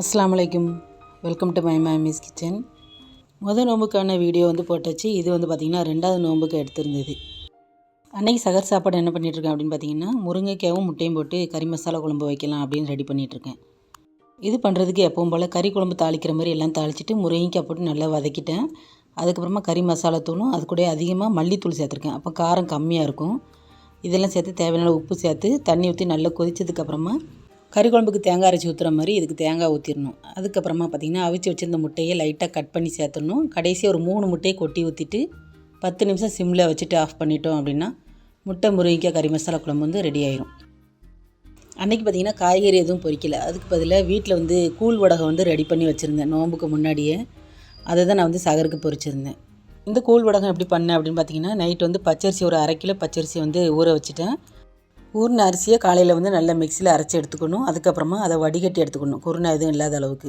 அஸ்லாம் அலைக்கும் welcome to my mummy's kitchen முதல் நோம்புக்கான வீடியோ வந்து போட்டாச்சு. இது வந்து பார்த்திங்கன்னா ரெண்டாவது நோம்புக்கு எடுத்திருந்தது. அன்னைக்கு சகர் சாப்பாடு என்ன பண்ணிகிட்ருக்கேன் அப்படின்னு பார்த்தீங்கன்னா முருங்கைக்காவும் முட்டையும் போட்டு கறி மசாலா குழம்பு வைக்கலாம் அப்படின்னு ரெடி பண்ணிகிட்ருக்கேன் இது பண்ணுறதுக்கு எப்பவும் போல் கறி குழம்பு தாளிக்கிற மாதிரி எல்லாம் தாளிச்சிட்டு முருங்கைக்காய் போட்டு நல்லா வதக்கிட்டேன். அதுக்கப்புறமா கறி மசாலா தூளும் அது கூட அதிகமாக மல்லித்தூள் சேர்த்துருக்கேன். அப்போ காரம் கம்மியாக இருக்கும். இதெல்லாம் சேர்த்து தேவையான உப்பு சேர்த்து தண்ணி ஊற்றி நல்லா கொதித்ததுக்கப்புறமா கறி குழம்புக்கு தேங்காய் அரைச்சி ஊற்றுற மாதிரி இதுக்கு தேங்காய் ஊற்றிடணும் அதுக்கப்புறமா பார்த்திங்கன்னா அவிச்சு வச்சுருந்த முட்டையை லைட்டாக கட் பண்ணி சேர்த்துடணும். கடைசியாக ஒரு மூணு முட்டையை கொட்டி ஊற்றிட்டு பத்து நிமிஷம் சிம்மில் வச்சுட்டு ஆஃப் பண்ணிட்டோம் அப்படின்னா முட்டை முருங்கைக்காய் கறி மசாலா குழம்பு வந்து ரெடி ஆயிரும். அன்றைக்கி பார்த்திங்கன்னா காய்கறி எதுவும் பொரிக்கல. அதுக்கு பதிலாக வீட்டில் வந்து கூழ் வடகம் வந்து ரெடி பண்ணி வச்சுருந்தேன். நோம்புக்கு முன்னாடியே. அதை தான் நான் வந்து சகருக்கு பொரிச்சிருந்தேன். இந்த கூழ் வடகம் எப்படி பண்ணேன் அப்படின்னு பார்த்தீங்கன்னா நைட் வந்து பச்சரிசி ஒரு அரை கிலோ பச்சரிசி வந்து ஊற வச்சுட்டேன். ஊர்ன அரிசியை காலையில் வந்து நல்லா மிக்சியில் அரைச்சி எடுத்துக்கணும். அதுக்கப்புறமா அதை வடிகட்டி எடுத்துக்கணும். குருணை எதுவும் இல்லாத அளவுக்கு.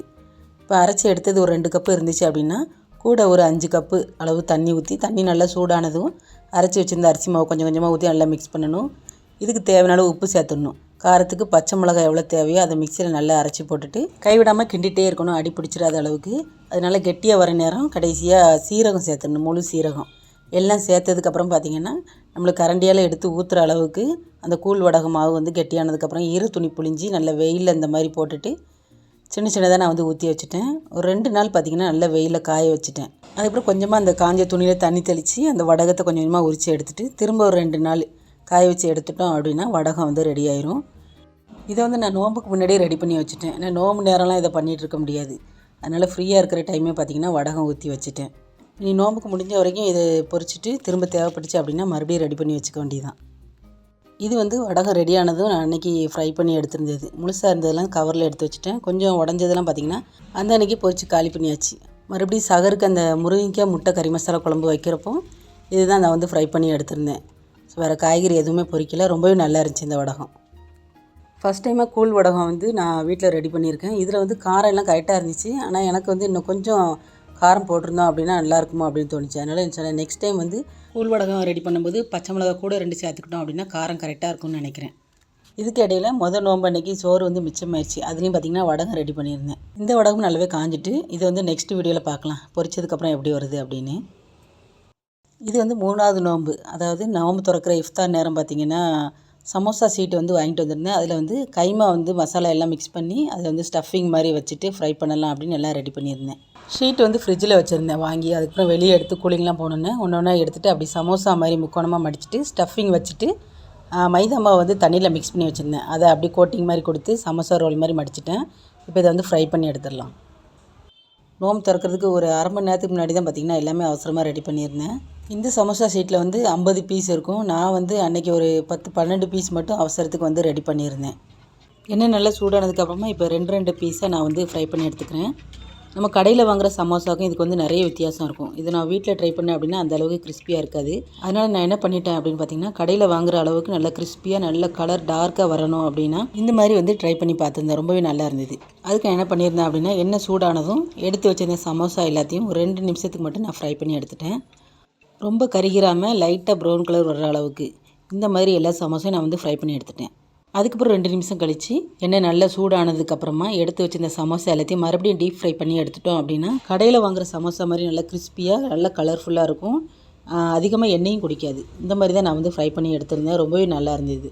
இப்போ அரைச்சி எடுத்தது ஒரு ரெண்டு கப்பு இருந்துச்சு அப்படின்னா கூட ஒரு அஞ்சு கப்பு அளவு தண்ணி ஊற்றி தண்ணி நல்லா சூடானதும் அரைச்சி வச்சிருந்த அரிசி மாவு கொஞ்சம் கொஞ்சமாக ஊற்றி நல்லா மிக்ஸ் பண்ணணும். இதுக்கு தேவையான அளவு உப்பு சேர்த்துடணும். காரத்துக்கு பச்சை மிளகாய் எவ்வளோ தேவையோ அதை மிக்சியில் நல்லா அரைச்சி போட்டுட்டு கைவிடாமல் கிண்டிகிட்டே இருக்கணும். அடி பிடிச்சிடாத அளவுக்கு. அதனால கெட்டியாக வர நேரம் கடைசியாக சீரகம் சேர்த்துடணும். முழு சீரகம். எல்லாம் சேர்த்ததுக்கப்புறம் பார்த்திங்கன்னா நம்மளுக்கு கரண்டியால் எடுத்து ஊற்றுற அளவுக்கு அந்த கூழ் வடகு மாவு வந்து கெட்டியானதுக்கப்புறம் ஈர துணி புழிஞ்சி நல்ல வெயிலில் இந்த மாதிரி போட்டுட்டு சின்ன சின்னதாக நான் வந்து ஊற்றி வச்சுட்டேன். ஒரு ரெண்டு நாள் பார்த்திங்கன்னா நல்லா வெயிலில் காய வச்சுட்டேன். அதுக்கப்புறம் கொஞ்சமாக அந்த காஞ்ச துணியில் தண்ணி தெளித்து அந்த வடகத்தை கொஞ்சம் கொஞ்சமாக உரித்து எடுத்துகிட்டு திரும்ப ஒரு ரெண்டு நாள் காய வச்சு எடுத்துட்டோம் அப்படின்னா வடகம் வந்து ரெடி ஆயிரும். இதை வந்து நான் நோம்புக்கு முன்னாடியே ரெடி பண்ணி வச்சுட்டேன். நான் நோம்பு நேரம்லாம் இதை பண்ணிகிட்டு இருக்க முடியாது. அதனால் ஃப்ரீயாக இருக்கிற டைமே பார்த்திங்கன்னா வடகம் ஊற்றி வச்சுட்டேன். நீ நோம்புக்கு முடிஞ்ச வரைக்கும் இதை பொறிச்சிட்டு திரும்ப தேவைப்பட்டுச்சு அப்படின்னா மறுபடியும் ரெடி பண்ணி வச்சுக்க வேண்டியதான் இது வந்து வடகம் ரெடியானதும் நான் அன்றைக்கி ஃப்ரை பண்ணி எடுத்திருந்தது. முழுசாக இருந்ததெல்லாம் கவரில் எடுத்து வச்சுட்டேன். கொஞ்சம் உடஞ்சதெல்லாம் பார்த்திங்கன்னா அந்த அன்றைக்கி பொறிச்சு காலி பண்ணியாச்சு. மறுபடியும் சகருக்கு அந்த முருங்கைக்காய் முட்டை கறி மசாலா குழம்பு வைக்கிறப்போ இதுதான் நான் வந்து ஃப்ரை பண்ணி எடுத்திருந்தேன். ஸோ வேறு காய்கறி எதுவுமே பொறிக்கல ரொம்பவே நல்லா இருந்துச்சு இந்த வடகம். ஃபஸ்ட் டைமாக கூழ் வடகம் வந்து நான் வீட்டில் ரெடி பண்ணியிருக்கேன். இதில் வந்து காரம் எல்லாம் கரெக்டாக இருந்துச்சு. ஆனால் எனக்கு வந்து இன்னும் கொஞ்சம் காரம் போட்டிருந்தோம் அப்படின்னா நல்லா இருக்குமோ அப்படின்னு தோணுச்சு. அதனால் சொன்னேன் நெக்ஸ்ட் டைம் வந்து கூழ் வடகம் ரெடி பண்ணும்போது பச்சை மிளகா கூட ரெண்டு சேர்த்துக்கிட்டோம் அப்படின்னா காரம் கரெக்டாக இருக்கும்னு நினைக்கிறேன். இதுக்கு இடையில முதல் நோம்பு அன்னைக்கு சோறு வந்து மிச்சமாயிடுச்சு அதுலேயும் பார்த்திங்கன்னா வடகம் ரெடி பண்ணியிருந்தேன். இந்த வடகம் நல்லாவே காஞ்சிட்டு இது வந்து நெக்ஸ்ட் வீடியோவில் பார்க்கலாம் பொரிச்சதுக்கப்புறம் எப்படி வருது அப்படின்னு. இது வந்து மூணாவது நோன்பு அதாவது நோம்பு திறக்கிற இஃப்தார் நேரம் பார்த்திங்கன்னா சமோசா சீட்டு வந்து வாங்கிட்டு வந்திருந்தேன். அதில் வந்து கைமா வந்து மசாலா எல்லாம் மிக்ஸ் பண்ணி அதில் வந்து ஸ்டஃபிங் மாதிரி வச்சுட்டு ஃப்ரை பண்ணலாம் அப்படின்னு எல்லாம் ரெடி பண்ணியிருந்தேன். ஷீட் வந்து ஃப்ரிட்ஜில் வச்சுருந்தேன் வாங்கி அதுக்கப்புறம் வெளியே எடுத்து கூலிங்லாம் போனோன்னே ஒன்று ஒன்றா எடுத்துகிட்டு அப்படி சமோசா மாதிரி முக்கோணமாக மடிச்சிட்டு ஸ்டஃபிங் வச்சுட்டு மைதா மாவு வந்து தண்ணியில் மிக்ஸ் பண்ணி வச்சுருந்தேன். அதை அப்படி கோட்டிங் மாதிரி கொடுத்து சமோசா ரோல் மாதிரி மடிச்சிட்டேன். இப்போ இதை வந்து ஃப்ரை பண்ணி எடுத்துடலாம். நோம்பு திறக்கிறதுக்கு ஒரு அரை மணி நேரத்துக்கு முன்னாடி தான் பார்த்திங்கன்னா எல்லாமே அவசரமாக ரெடி பண்ணியிருந்தேன். இந்த சமோசா ஷீட்டில் வந்து ஐம்பது பீஸ் இருக்கும். நான் வந்து அன்றைக்கி ஒரு பத்து பன்னெண்டு பீஸ் மட்டும் அவசரத்துக்கு வந்து ரெடி பண்ணியிருந்தேன். எண்ணெய் நல்லா சூடானதுக்கப்புறமா இப்போ ரெண்டு ரெண்டு பீஸாக நான் வந்து ஃப்ரை பண்ணி எடுத்துக்கிறேன். நம்ம கடையில் வாங்குகிற சமோசாவுக்கும் இதுக்கு வந்து நிறைய வித்தியாசம் இருக்கும். இது நான் வீட்டில் ட்ரை பண்ணேன் அப்படின்னா அந்த அளவுக்கு கிறிஸ்பியாக இருக்காது. அதனால் நான் என்ன பண்ணிட்டேன் அப்படின்னு பார்த்தீங்கன்னா கடையில் வாங்குற அளவுக்கு நல்லா கிறிஸ்பியாக நல்ல கலர் டார்க்காக வரணும் அப்படின்னா இந்த மாதிரி வந்து ட்ரை பண்ணி பார்த்துருந்தேன். ரொம்பவே நல்லா இருந்தது. அதுக்கு நான் என்ன பண்ணியிருந்தேன் அப்படின்னா எண்ணெய் சூடானதும் எடுத்து வச்சிருந்த சமோசா எல்லாத்தையும் ஒரு ரெண்டு நிமிஷத்துக்கு மட்டும் நான் ஃப்ரை பண்ணி எடுத்துட்டேன். ரொம்ப கருகிராமல் லைட்டாக ப்ரௌன் கலர் வர்ற அளவுக்கு இந்த மாதிரி எல்லா சமோசையும் நான் வந்து ஃப்ரை பண்ணி எடுத்துட்டேன். அதுக்கப்புறம் ரெண்டு நிமிஷம் கழித்து எண்ணெய் நல்லா சூடானதுக்கப்புறமா எடுத்து வச்சிருந்த சமோசா எல்லாத்தையும் மறுபடியும் டீப் ஃப்ரை பண்ணி எடுத்துட்டோம் அப்படின்னா கடையில் வாங்குகிற சமோசா மாதிரி நல்லா கிறிஸ்பியாக நல்லா கலர்ஃபுல்லாக இருக்கும். அதிகமாக எண்ணெயும் குடிக்காது. இந்த மாதிரி தான் நான் வந்து ஃப்ரை பண்ணி எடுத்திருந்தேன். ரொம்பவே நல்லா இருந்தது.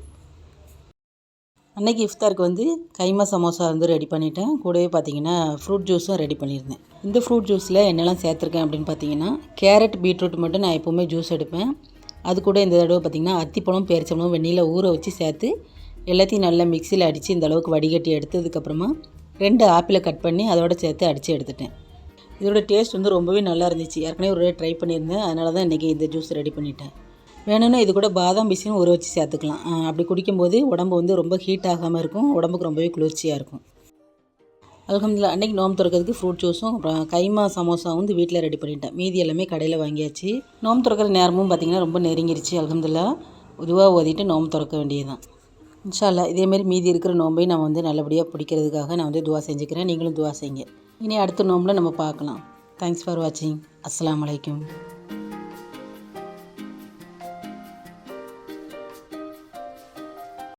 அன்றைக்கி இஃப்தாருக்கு வந்து கைமா சமோசா வந்து ரெடி பண்ணிட்டேன். கூடவே பார்த்தீங்கன்னா ஃப்ரூட் ஜூஸும் ரெடி பண்ணியிருந்தேன். இந்த ஃப்ரூட் ஜூஸில் என்னெல்லாம் சேர்த்துருக்கேன் அப்படின்னு பார்த்தீங்கன்னா கேரட் பீட்ரூட் மட்டும் நான் எப்போவுமே ஜூஸ் எடுப்பேன். அது கூட இந்த தடவை பார்த்திங்கன்னா அத்திப்பழம் பேரிச்சம்பழம் வெந்நியில் ஊற வச்சு சேர்த்து எல்லாத்தையும் நல்லா மிக்சியில் அடித்து இந்த அளவுக்கு வடிகட்டி எடுத்ததுக்கப்புறமா ரெண்டு ஆப்பிளை கட் பண்ணி அதோட சேர்த்து அடித்து எடுத்துட்டேன். இதோட டேஸ்ட் வந்து ரொம்பவே நல்லா இருந்துச்சு. ஏற்கனவே ஒரு ட்ரை பண்ணியிருந்தேன். அதனால தான் இன்றைக்கி இந்த ஜூஸ் ரெடி பண்ணிட்டேன். வேணும்னா இது கூட பாதாம் பிசினும் ஊற வச்சு சேர்த்துக்கலாம். அப்படி குடிக்கும்போது உடம்பு வந்து ரொம்ப ஹீட் ஆகாமல் இருக்கும். உடம்புக்கு ரொம்பவே குளிர்ச்சியாக இருக்கும். அலகம்துல்லா அன்றைக்கி நோம்பு திறக்கிறதுக்கு ஃப்ரூட் ஜூஸும் அப்புறம் கைமா சமோசாவும் வந்து வீட்டில் ரெடி பண்ணிட்டேன். மீதி எல்லாமே கடையில் வாங்கியாச்சு. நோம்பு திறக்கிற நேரமும் பார்த்திங்கன்னா ரொம்ப நெருங்கிருச்சு அலகம்துல்லா உதுவாக ஓதிட்டு நோம்பு திறக்க வேண்டியதுதான். இன்ஷால்லா இதேமாரி மீதி இருக்கிற நோம்பை நான் வந்து நல்லபடியாக பிடிக்கிறதுக்காக நான் வந்து துவா செஞ்சுக்கிறேன். நீங்களும் துவா செய்யுங்க. இனி அடுத்த நோம்பில் நம்ம பார்க்கலாம். தேங்க்ஸ் ஃபார் வாட்சிங் அஸ்லாம் வலைக்கம்